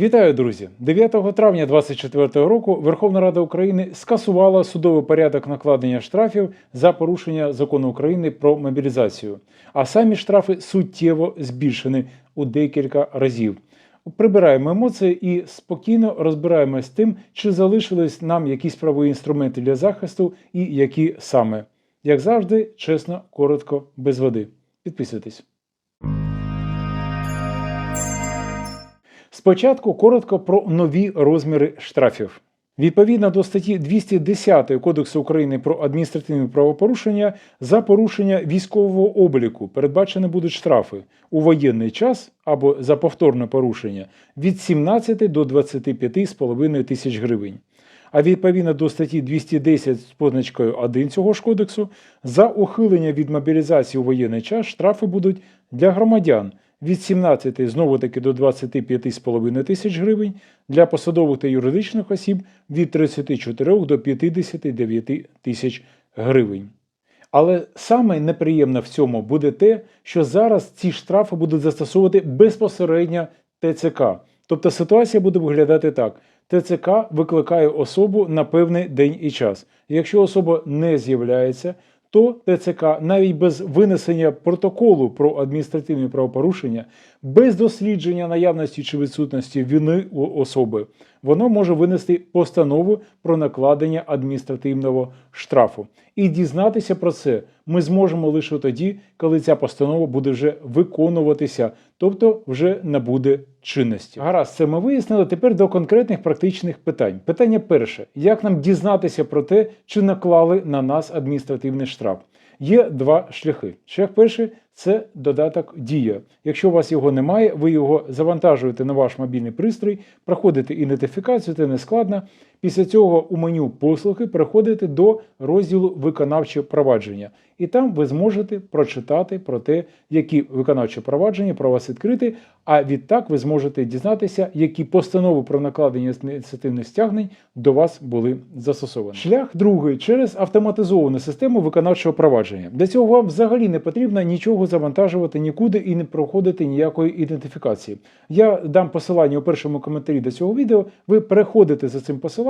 Вітаю, друзі! 9 травня 2024 року Верховна Рада України скасувала судовий порядок накладення штрафів за порушення закону України про мобілізацію. А самі штрафи суттєво збільшені у декілька разів. Прибираємо емоції і спокійно розбираємось з тим, чи залишились нам якісь правові інструменти для захисту і які саме. Як завжди, чесно, коротко, без води. Підписуйтесь. Спочатку коротко про нові розміри штрафів. Відповідно до статті 210 Кодексу України про адміністративні правопорушення за порушення військового обліку передбачені будуть штрафи у воєнний час або за повторне порушення від 17 до 25,5 тисяч гривень. А відповідно до статті 210 з позначкою 1 цього ж кодексу за ухилення від мобілізації у воєнний час штрафи будуть для громадян від 17 знову таки до 25,5 тисяч гривень, для посадових та юридичних осіб від 34 до 59 тисяч гривень. Але саме неприємне в цьому буде те, що зараз ці штрафи будуть застосовувати безпосередньо ТЦК. Тобто ситуація буде виглядати так: ТЦК викликає особу на певний день і час. Якщо особа не з'являється, то ТЦК навіть без винесення протоколу про адміністративні правопорушення, без дослідження наявності чи відсутності вини особи, воно може винести постанову про накладення адміністративного штрафу. І дізнатися про це ми зможемо лише тоді, коли ця постанова буде вже виконуватися, тобто вже набуде чинності. Гаразд, це ми вияснили. Тепер до конкретних практичних питань. Питання перше: як нам дізнатися про те, чи наклали на нас адміністративний штраф? Є два шляхи. Шлях перший це додаток Дія. Якщо у вас його немає, ви його завантажуєте на ваш мобільний пристрій, проходите ідентифікацію, це не складно. Після цього у меню послуги переходите до розділу виконавче провадження. І там ви зможете прочитати про те, які виконавчі провадження про вас відкрити. А відтак ви зможете дізнатися, які постанови про накладення адміністративних стягнень до вас були застосовані. Шлях другий через автоматизовану систему виконавчого провадження. Для цього вам взагалі не потрібно нічого завантажувати нікуди і не проходити ніякої ідентифікації. Я дам посилання у першому коментарі до цього відео. Ви переходите за цим посиланням,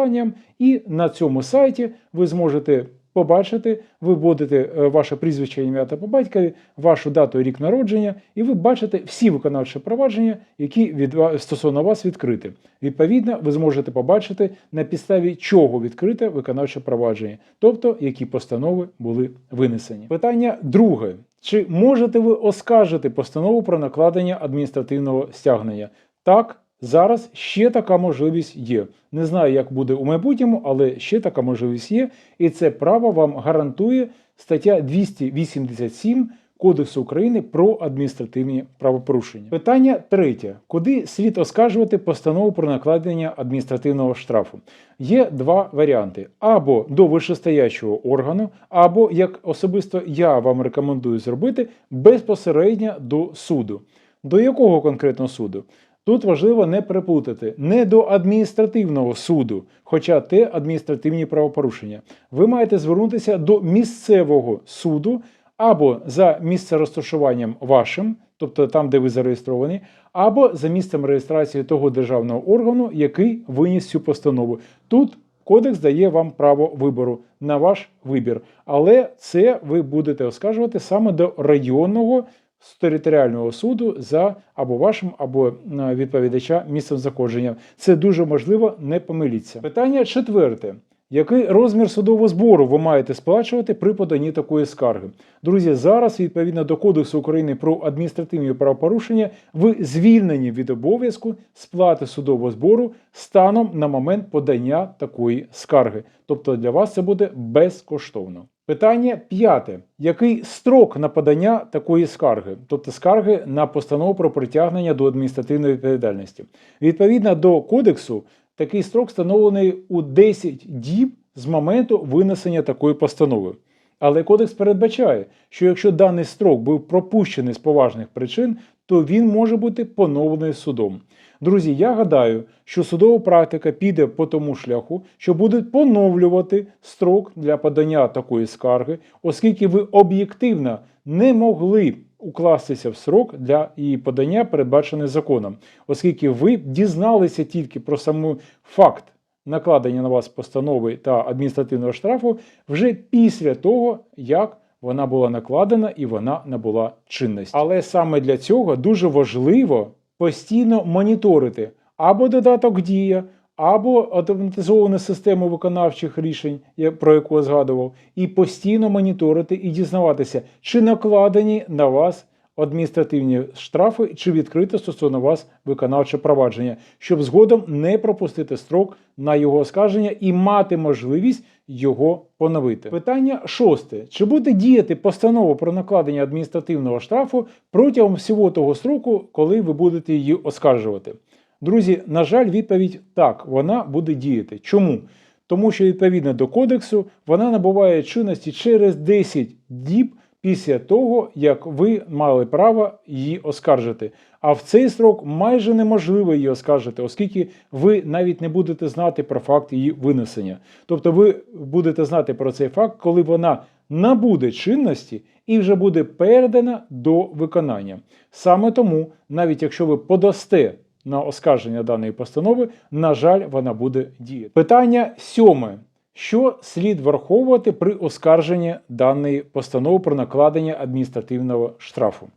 і на цьому сайті ви зможете. Побачити, ви вводите е, ваше прізвище, ім'я та по батькові, вашу дату і рік народження, і ви бачите всі виконавчі провадження, які від стосовно вас відкриті. Відповідно, ви зможете побачити на підставі чого відкрите виконавче провадження, тобто які постанови були винесені. Питання друге: чи можете ви оскаржити постанову про накладення адміністративного стягнення? Так. Зараз ще така можливість є. Не знаю, як буде у майбутньому, але ще така можливість є, і це право вам гарантує стаття 287 Кодексу України про адміністративні правопорушення. Питання третє: куди слід оскаржувати постанову про накладення адміністративного штрафу? Є два варіанти: або до вищестоячого органу, або як особисто я вам рекомендую зробити безпосередньо до суду. До якого конкретно суду? Тут важливо не переплутати не до адміністративного суду, хоча те адміністративні правопорушення. Ви маєте звернутися до місцевого суду або за місце розташуванням вашим, тобто там, де ви зареєстровані, або за місцем реєстрації того державного органу, який виніс цю постанову. Тут Кодекс дає вам право вибору на ваш вибір, але це ви будете оскаржувати саме до районного з територіального суду за або вашим, або е, відповідача місцем заходження. Це дуже можливо, не помиліться. Питання четверте. Який розмір судового збору ви маєте сплачувати при поданні такої скарги? Друзі, зараз, відповідно до Кодексу України про адміністративні правопорушення, ви звільнені від обов'язку сплати судового збору станом на момент подання такої скарги. Тобто для вас це буде безкоштовно. Питання п'яте: який строк на подання такої скарги, тобто скарги на постанову про притягнення до адміністративної відповідальності? Відповідно до кодексу, такий строк встановлений у 10 діб з моменту винесення такої постанови. Але кодекс передбачає, що якщо даний строк був пропущений з поважних причин, то він може бути поновлений судом. Друзі, я гадаю, що судова практика піде по тому шляху, що будуть поновлювати строк для подання такої скарги, оскільки ви об'єктивно не могли укластися в срок для її подання, передбачений законом, оскільки ви дізналися тільки про саму факт накладення на вас постанови та адміністративного штрафу вже після того, як вона була накладена і вона набула чинності. Але саме для цього дуже важливо постійно моніторити або додаток Дія, або автоматизовану систему виконавчих рішень, про яку я згадував, і постійно моніторити і дізнаватися, чи накладені на вас адміністративні штрафи, чи відкрите стосовно вас виконавче провадження, щоб згодом не пропустити строк на його оскарження і мати можливість його поновити. Питання шосте: чи буде діяти постанова про накладення адміністративного штрафу протягом всього того строку, коли ви будете її оскаржувати? Друзі, на жаль, відповідь так, вона буде діяти. Чому? Тому що відповідно до кодексу вона набуває чинності через 10 діб після того, як ви мали право її оскаржити. А в цей строк майже неможливо її оскаржити, оскільки ви навіть не будете знати про факт її винесення. Тобто ви будете знати про цей факт, коли вона набуде чинності і вже буде передана до виконання. Саме тому, навіть якщо ви подасте на оскарження даної постанови, на жаль, вона буде діяти. Питання сьоме. Що слід враховувати при оскарженні даної постанови про накладення адміністративного штрафу?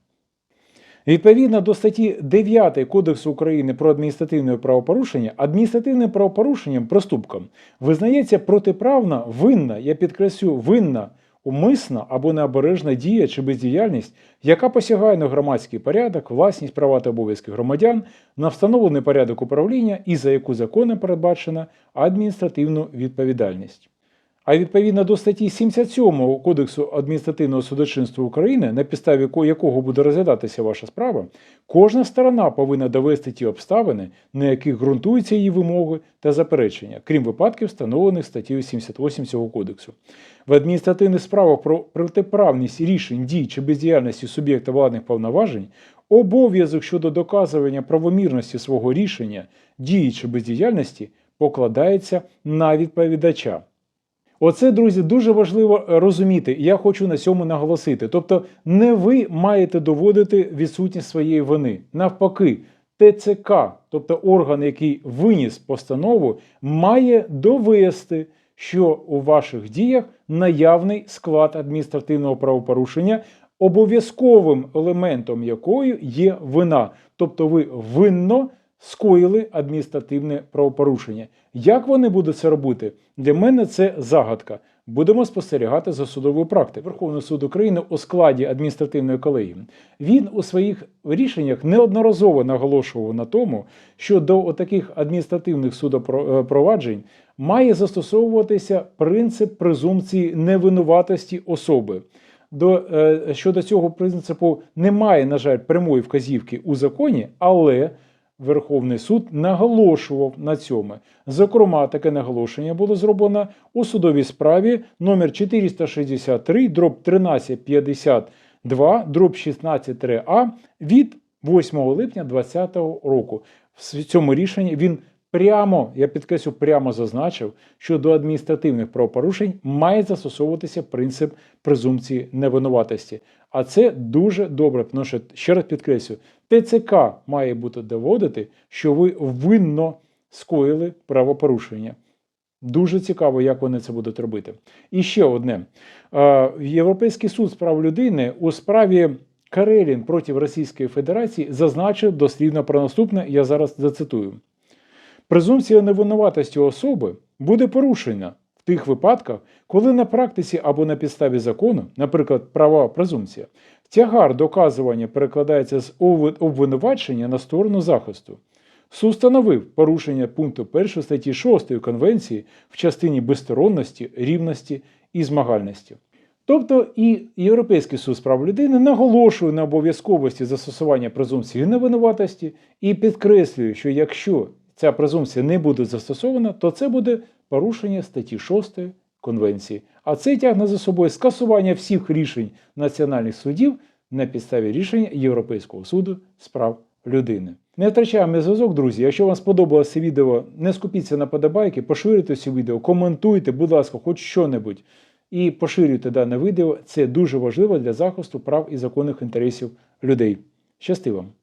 Відповідно до статті 9 Кодексу України про адміністративне правопорушення, адміністративним правопорушенням проступком визнається протиправна, винна, я підкреслю, винна, умисна або необережна дія чи бездіяльність, яка посягає на громадський порядок, власність права та обов'язки громадян, на встановлений порядок управління і за яку законом передбачена адміністративну відповідальність. А відповідно до статті 77 Кодексу адміністративного судочинства України, на підставі якого буде розглядатися ваша справа, кожна сторона повинна довести ті обставини, на яких ґрунтуються її вимоги та заперечення, крім випадків, встановлених статтею 78 цього кодексу. В адміністративних справах про протиправність рішень дій чи бездіяльності суб'єкта владних повноважень обов'язок щодо доказування правомірності свого рішення, дії чи бездіяльності покладається на відповідача. Оце, друзі, дуже важливо е, розуміти. Я хочу на цьому наголосити. Тобто, не ви маєте доводити відсутність своєї вини. Навпаки, ТЦК, тобто орган, який виніс постанову, має довести, що у ваших діях наявний склад адміністративного правопорушення, обов'язковим елементом якої є вина. Тобто, ви винно скоїли адміністративне правопорушення. Як вони будуть це робити? Для мене це загадка. Будемо спостерігати за судовою практикою. Верховний суд України у складі адміністративної колегії. Він у своїх рішеннях неодноразово наголошував на тому, що до таких адміністративних судопроваджень має застосовуватися принцип презумпції невинуватості особи. До, е, щодо цього принципу немає, на жаль, прямої вказівки у законі, але Верховний суд наголошував на цьому. Зокрема, таке наголошення було зроблено у судовій справі номер 463 дроб 1352 дроб 16 а від 8 липня 2020 року. В цьому рішенні він прямо, я підкреслю, прямо зазначив, що до адміністративних правопорушень має застосовуватися принцип презумпції невинуватості. А це дуже добре, тому що, ще раз підкреслю, ТЦК має бути доводити, що ви винно скоїли правопорушення. Дуже цікаво, як вони це будуть робити. І ще одне: Е, Європейський суд з прав людини у справі Карелін проти Російської Федерації зазначив дослівно про наступне. Я зараз зацитую. Презумпція невинуватості особи буде порушена в тих випадках, коли на практиці або на підставі закону, наприклад, права презумпція, тягар доказування перекладається з обвинувачення на сторону захисту. Суд встановив порушення пункту 1 статті 6 Конвенції в частині безсторонності, рівності і змагальності. Тобто і Європейський суд з прав людини наголошує на обов'язковості застосування презумпції невинуватості і підкреслює, що якщо ця презумпція не буде застосована, то це буде порушення статті 6 Конвенції. А це тягне за собою скасування всіх рішень національних судів на підставі рішення Європейського суду з прав людини. Не втрачаємо зв'язок, друзі. Якщо вам сподобалося відео, не скупіться на подобайки, поширюйте це відео, коментуйте, будь ласка, хоч що-небудь. і поширюйте дане відео. Це дуже важливо для захисту прав і законних інтересів людей. Щасти вам!